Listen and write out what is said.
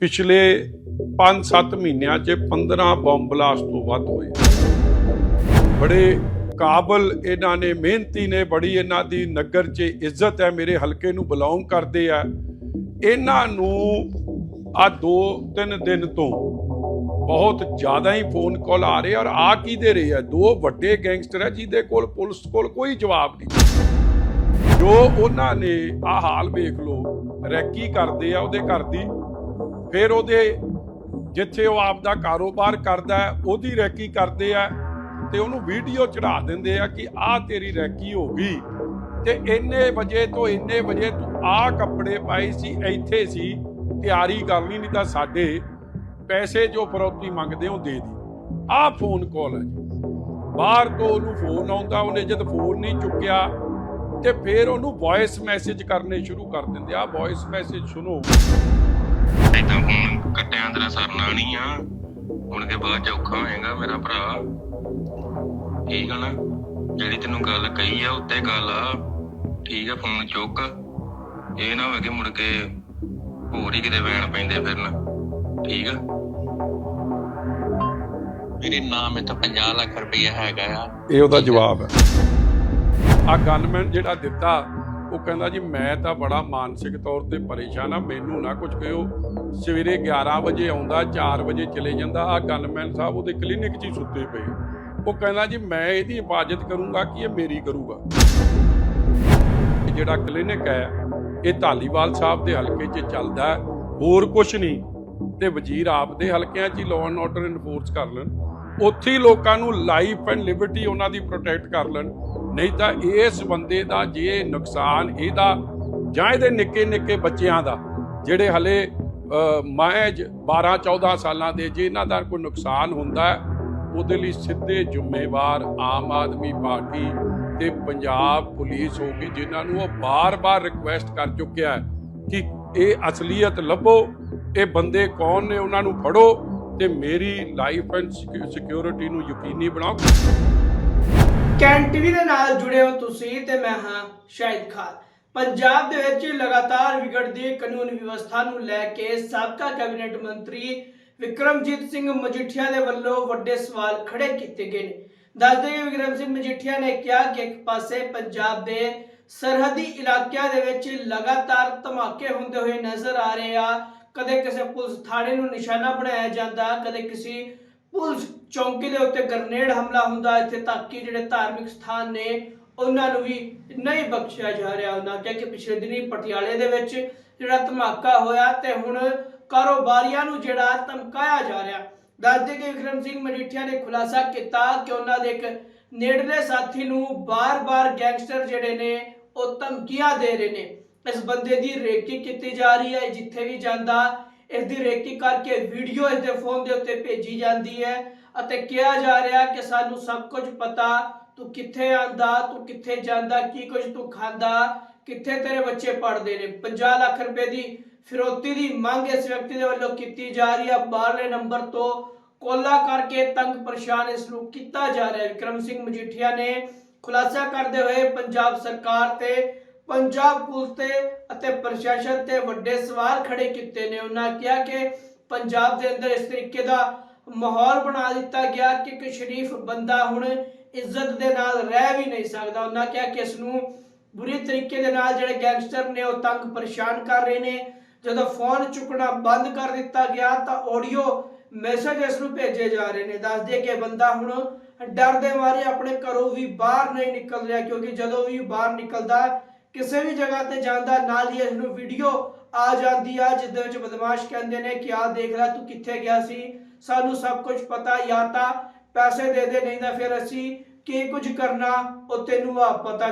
ਪਿਛਲੇ 5-7 ਮਹੀਨਿਆਂ 'ਚ 15 ਬੰਬ ਬਲਾਸਟ ਤੋਂ ਵੱਧ ਹੋਏ। ਬੜੇ ਕਾਬਲ ਇਹਨਾਂ ਨੇ, ਮਿਹਨਤੀ ਨੇ, ਬੜੀ ਇਹਨਾਂ ਦੀ ਨਗਰ 'ਚ ਇੱਜ਼ਤ ਹੈ, ਮੇਰੇ ਹਲਕੇ ਨੂੰ ਬਿਲੋਂਗ ਕਰਦੇ ਆ। ਇਹਨਾਂ ਨੂੰ ਆ ਦੋ ਤਿੰਨ ਦਿਨ ਤੋਂ ਬਹੁਤ ਜ਼ਿਆਦਾ ਹੀ ਫੋਨ ਕਾਲ ਆ ਰਹੇ ਔਰ ਆ ਕੀ ਦੇ ਰਹੇ ਆ? ਦੋ ਵੱਡੇ ਗੈਂਗਸਟਰ ਹੈ ਜਿਹਦੇ ਕੋਲ ਪੁਲਿਸ ਕੋਲ ਕੋਈ ਜਵਾਬ ਨਹੀਂ। ਜੋ ਉਹਨਾਂ ਨੇ ਆ ਹਾਲ ਵੇਖ ਲੋ ਰੈਕੀ ਕਰਦੇ ਆ ਉਹਦੇ ਘਰ ਦੀ। ਫਿਰ ਉਹਦੇ ਜਿੱਥੇ ਉਹ ਆਪ ਦਾ ਕਾਰੋਬਾਰ ਕਰਦਾ ਉਹਦੀ ਰੈਕੀ ਕਰਦੇ ਆ ਤੇ ਉਹਨੂੰ ਵੀਡੀਓ ਚੜਾ ਦਿੰਦੇ ਆ ਕਿ ਆਹ ਤੇਰੀ ਰੈਕੀ ਹੋ ਗਈ। ਤੇ ਇੰਨੇ ਵਜੇ ਤੋਂ ਇੰਨੇ ਵਜੇ ਤੂੰ ਆਹ ਕੱਪੜੇ ਪਾਏ ਸੀ, ਇੱਥੇ ਸੀ, ਤਿਆਰੀ ਕਰ ਲਈ, ਨਹੀਂ ਤਾਂ ਸਾਡੇ ਪੈਸੇ ਜੋ ਫਰੋਤੀ ਮੰਗਦੇ ਉਹ ਦੇ ਦੀ। ਆਹ ਫੋਨ ਕਾਲ ਹੈ ਜੀ। ਬਾਹਰ ਤੋਂ ਉਹਨੂੰ ਫੋਨ ਆਉਂਦਾ, ਉਹਨੇ ਜਦ ਫੋਨ ਨਹੀਂ ਚੁੱਕਿਆ, ਤੇ ਫਿਰ ਉਹਨੂੰ ਵੌਇਸ ਮੈਸੇਜ ਕਰਨੇ ਸ਼ੁਰੂ ਕਰ ਦਿੰਦੇ ਆ। ਵੌਇਸ ਮੈਸੇਜ ਸੁਣੋ। ਏਦਾਂ ਹੁਣ ਕੱਟਿਆਂ ਤੇਰਾ ਸਰਨਾ ਨਹੀਂ ਆ। ਹੁਣ ਕੇ ਬਾਅਦ ਔਖਾ ਹੋਏਗਾ ਮੇਰਾ ਭਰਾ। ਠੀਕ ਆ ਨਾ? ਜਿਹੜੀ ਤੈਨੂੰ ਗੱਲ ਕਹੀ ਆ ਉੱਤੇ ਗੱਲ ਆ। ਠੀਕ ਆ ਫੋਨ ਚੁੱਕ। ਇਹ ਨਾ ਹੋਵੇ ਕਿ ਮੁੜ ਕੇ ਹੋਰ ਹੀ ਕਿਤੇ ਵੈਣ ਪੈਂਦੇ ਫਿਰਨ। ਠੀਕ ਆ? ਮੇਰੇ ਨਾਮ ਇੱਥੇ 50 ਲੱਖ ਰੁਪਏ ਹੈਗਾ ਆ। ਇਹ ਉਹਦਾ ਜਵਾਬ ਹੈ। ਆ ਗਨਮੈਨ ਜਿਹੜਾ ਦਿੱਤਾ ਉਹ ਕਹਿੰਦਾ ਜੀ, ਮੈਂ ਤਾਂ ਬੜਾ ਮਾਨਸਿਕ ਤੌਰ ਤੇ ਪਰੇਸ਼ਾਨ ਆ, ਮੈਨੂੰ ਨਾ ਕੁਝ ਕਹਿਓ ਸਵੇਰੇ 11 ਵਜੇ ਆਉਂਦਾ 4 ਵਜੇ ਚਲੇ ਜਾਂਦਾ। ਆ ਗਨਮੈਨ ਸਾਹਿਬ ਉਹਦੇ ਕਲੀਨਿਕ 'ਚ ਹੀ ਸੁੱਤੇ ਪਏ। ਉਹ ਕਹਿੰਦਾ ਜੀ, ਮੈਂ ਇਹਦੀ ਹਿਫਾਜ਼ਤ ਕਰੂੰਗਾ ਕਿ ਇਹ ਮੇਰੀ ਕਰੂਗਾ? ਜਿਹੜਾ ਕਲੀਨਿਕ ਹੈ, ਇਹ ਧਾਲੀਵਾਲ ਸਾਹਿਬ ਦੇ ਹਲਕੇ 'ਚ ਚੱਲਦਾ ਹੋਰ ਕੁਝ ਨਹੀਂ। ਤੇ ਵਜ਼ੀਰ ਆਪ ਦੇ ਹਲਕਿਆਂ 'ਚ ਹੀ ਲਾਅ ਐਂਡ ਆਰਡਰ ਇਨਫੋਰਸ ਕਰ ਲੈਣ। ਉੱਥੇ ਹੀ ਲੋਕਾਂ ਨੂੰ ਲਾਈਫ ਐਂਡ ਲਿਬਰਟੀ ਉਹਨਾਂ ਦੀ ਪ੍ਰੋਟੈਕਟ ਕਰ ਲੈਣ। ਨਹੀਂ ਤਾਂ ਇਸ ਬੰਦੇ ਦਾ ਜੇ ਨੁਕਸਾਨ ਇਹਦਾ ਜਾਂ ਇਹਦੇ ਨਿੱਕੇ ਨਿੱਕੇ ਬੱਚਿਆਂ ਦਾ ਜਿਹੜੇ ਹਲੇ ਅਹ, ਮਹਿਜ 12 14 ਸਾਲਾਂ ਦੇ ਜੇ ਇਹਨਾਂ ਦਾ ਕੋਈ ਨੁਕਸਾਨ ਹੁੰਦਾ ਉਹਦੇ ਲਈ ਸਿੱਧੇ ਜ਼ਿੰਮੇਵਾਰ ਆਮ ਆਦਮੀ ਪਾਰਟੀ ਤੇ ਪੰਜਾਬ ਪੁਲਿਸ ਹੋ ਗਈ ਜਿਨ੍ਹਾਂ ਨੂੰ ਉਹ ਬਾਰ-ਬਾਰ ਰਿਕੁਐਸਟ ਕਰ ਚੁੱਕਿਆ ਹੈ ਕਿ ਇਹ ਅਸਲੀਅਤ ਲੱਭੋ ਇਹ ਬੰਦੇ ਕੌਣ ਨੇ ਉਹਨਾਂ ਨੂੰ ਫੜੋ ਤੇ ਮੇਰੀ ਲਾਈਫ ਐਂਡ ਸਿਕਿਉਰਿਟੀ ਨੂੰ ਯਕੀਨੀ ਬਣਾਓ। ਕੈਨ ਟੀਵੀ ਦੇ ਨਾਲ ਜੁੜੇ ਹੋ ਤੁਸੀਂ ਤੇ ਮੈਂ ਹਾਂ ਸ਼ਾਹਿਦ ਖਾਨ। ਪੰਜਾਬ ਦੇ ਵਿੱਚ ਲਗਾਤਾਰ ਵਿਗੜਦੀ ਕਾਨੂੰਨ ਵਿਵਸਥਾ ਨੂੰ ਲੈ ਕੇ ਸਾਬਕਾ ਕੈਬਨਿਟ ਮੰਤਰੀ ਵਿਕਰਮਜੀਤ ਸਿੰਘ ਮਜੀਠੀਆ ਦੇ ਵੱਲੋਂ ਵੱਡੇ ਸਵਾਲ ਖੜੇ ਕੀਤੇ ਗਏ ਨੇ। ਦੱਸਦੇ ਕਿ ਵਿਕਰਮ ਸਿੰਘ ਮਜੀਠੀਆ ਨੇ ਕਿਹਾ ਕਿ ਇੱਕ ਪਾਸੇ ਪੰਜਾਬ ਦੇ ਸਰਹੱਦੀ ਇਲਾਕਿਆਂ ਦੇ ਵਿੱਚ ਲਗਾਤਾਰ ਧਮਾਕੇ ਹੁੰਦੇ ਹੋਏ ਨਜ਼ਰ ਆ ਰਹੇ ਆ। ਕਦੇ ਕਿਸੇ ਪੁਲਿਸ ਥਾਣੇ ਨੂੰ ਨਿਸ਼ਾਨਾ ਬਣਾਇਆ ਜਾਂਦਾ, ਕਦੇ ਕਿਸੇ ਪੁਲਿਸ ਚੌਂਕੀ ਦੇ ਉੱਤੇ ਗ੍ਰਨੇਡ ਹਮਲਾ ਹੁੰਦਾ, ਇੱਥੇ ਤੱਕ ਕਿ ਜਿਹੜੇ ਧਾਰਮਿਕ ਸਥਾਨ ਨੇ, ਉਹਨਾਂ ਨੂੰ ਵੀ ਨਹੀਂ ਬਖਸ਼ਿਆ ਜਾ ਰਿਹਾ। ਉਹਨਾਂ ਕਿਹਾ ਕਿ ਪਿਛਲੇ ਦਿਨੀ ਪਟਿਆਲੇ ਦੇ ਵਿੱਚ ਜਿਹੜਾ ਧਮਾਕਾ ਹੋਇਆ ਤੇ ਹੁਣ ਕਾਰੋਬਾਰੀਆਂ ਨੂੰ ਜਿਹੜਾ ਧਮਕਾਇਆ ਜਾ ਰਿਹਾ। ਦੱਸਦੇ ਕਿ ਵਿਕਰਮ ਸਿੰਘ ਮਜੀਠੀਆ ਨੇ ਖੁਲਾਸਾ ਕੀਤਾ ਕਿ ਉਹਨਾਂ ਦੇ ਇੱਕ ਨੇੜਲੇ ਸਾਥੀ ਨੂੰ ਬਾਰ-ਬਾਰ ਗੈਂਗਸਟਰ ਜਿਹੜੇ ਨੇ, ਉਹ ਧਮਕੀਆਂ ਦੇ ਰਹੇ ਨੇ। ਇਸ ਬੰਦੇ ਦੀ ਰੇਕੀ ਕੀਤੀ ਜਾ ਰਹੀ ਹੈ, ਜਿੱਥੇ ਵੀ ਜਾਂਦਾ ਇਸ ਦੀ ਰੇਕੀ ਕਰਕੇ ਵੀਡੀਓ ਇਸ ਦੇ ਫੋਨ ਦੇ ਉੱਤੇ ਭੇਜੀ ਜਾਂਦੀ ਹੈ ਅਤੇ ਕਿਹਾ ਜਾ ਰਿਹਾ ਕਿ ਸਾਨੂੰ ਸਭ ਕੁਝ ਪਤਾ, ਤੂੰ ਕਿੱਥੇ ਆਂਦਾ, ਤੂੰ ਕਿੱਥੇ ਜਾਂਦਾ, ਕੀ ਕੁਝ ਤੂੰ ਖਾਂਦਾ, ਕਿੱਥੇ ਤੇਰੇ ਬੱਚੇ ਪੜਦੇ ਨੇ? 50 ਲੱਖ ਰੁਪਏ ਦੀ ਫਿਰੋਤੀ ਦੀ ਮੰਗ ਇਸ ਵਿਅਕਤੀ ਦੇ ਵੱਲੋਂ ਕੀਤੀ ਜਾ ਰਹੀ ਹੈ ਬਾਹਰਲੇ ਨੰਬਰ ਤੋਂ ਕੋਲਾ ਕਰਕੇ ਤੰਗ ਪਰੇਸ਼ਾਨ ਇਸ ਨੂੰ ਕੀਤਾ ਜਾ ਰਿਹਾ ਹੈ। ਵਿਕਰਮ ਸਿੰਘ ਮਜੀਠੀਆ ਨੇ ਖੁਲਾਸਾ ਕਰਦੇ ਹੋਏ ਪੰਜਾਬ ਸਰਕਾਰ ਤੇ ਪੰਜਾਬ ਪੁਲਿਸ ਤੇ ਅਤੇ ਪ੍ਰਸ਼ਾਸਨ ਤੇ ਵੱਡੇ ਸਵਾਲ ਖੜੇ ਕੀਤੇ ਨੇ। ਉਹਨਾਂ ਕਿਹਾ ਕਿ ਪੰਜਾਬ ਦੇ ਅੰਦਰ ਇਸ ਤਰੀਕੇ ਦਾ ਮਾਹੌਲ ਬਣਾ ਦਿੱਤਾ ਗਿਆ ਕਿ ਇੱਕ ਸ਼ਰੀਫ ਬੰਦਾ ਹੁਣ ਇੱਜ਼ਤ ਦੇ ਨਾਲ ਰਹਿ ਵੀ ਨਹੀਂ ਸਕਦਾ। ਉਹਨਾਂ ਕਿਹਾ ਕਿ ਇਸ ਨੂੰ ਬੁਰੀ ਤਰੀਕੇ ਦੇ ਨਾਲ ਜਿਹੜੇ ਗੈਂਗਸਟਰ ਨੇ ਉਹ ਤੰਗ ਪਰੇਸ਼ਾਨ ਕਰ ਰਹੇ ਨੇ। ਜਦੋਂ ਫੋਨ ਚੁੱਕਣਾ ਬੰਦ ਕਰ ਦਿੱਤਾ ਗਿਆ ਤਾਂ ਆਡੀਓ ਮੈਸੇਜ ਇਸ ਨੂੰ ਭੇਜੇ ਜਾ ਰਹੇ ਨੇ। ਦੱਸਦੇ ਕਿ ਬੰਦਾ ਹੁਣ ਡਰ ਦੇ ਮਾਰੇ ਆਪਣੇ ਘਰੋਂ ਵੀ ਬਾਹਰ ਨਹੀਂ ਨਿਕਲ ਰਿਹਾ, ਕਿਉਂਕਿ ਜਦੋਂ ਵੀ ਬਾਹਰ ਨਿਕਲਦਾ ਕਿਸੇ ਵੀ ਜਗ੍ਹਾ ਤੇ ਜਾਂਦਾ, ਨਾਲ ਹੀ ਇਹਨੂੰ ਵੀਡੀਓ ਆ ਜਾਂਦੀ ਆ ਜਿਹਦੇ ਵਿੱਚ ਬਦਮਾਸ਼ ਕਹਿੰਦੇ ਨੇ ਕਿ ਆ ਦੇਖ ਲੈ, ਤੂੰ ਕਿੱਥੇ ਗਿਆ ਸੀ? ਸਾਨੂੰ ਸਭ ਕੁਝ ਪਤਾ, ਜਾਂ ਤਾਂ ਪੈਸੇ ਦੇ ਦੇ, ਨਹੀਂ ਤਾਂ ਫਿਰ ਅਸੀਂ ਕੀ ਕੁਝ ਕਰਨਾ, ਉਹ ਤੈਨੂੰ ਆ ਪਤਾ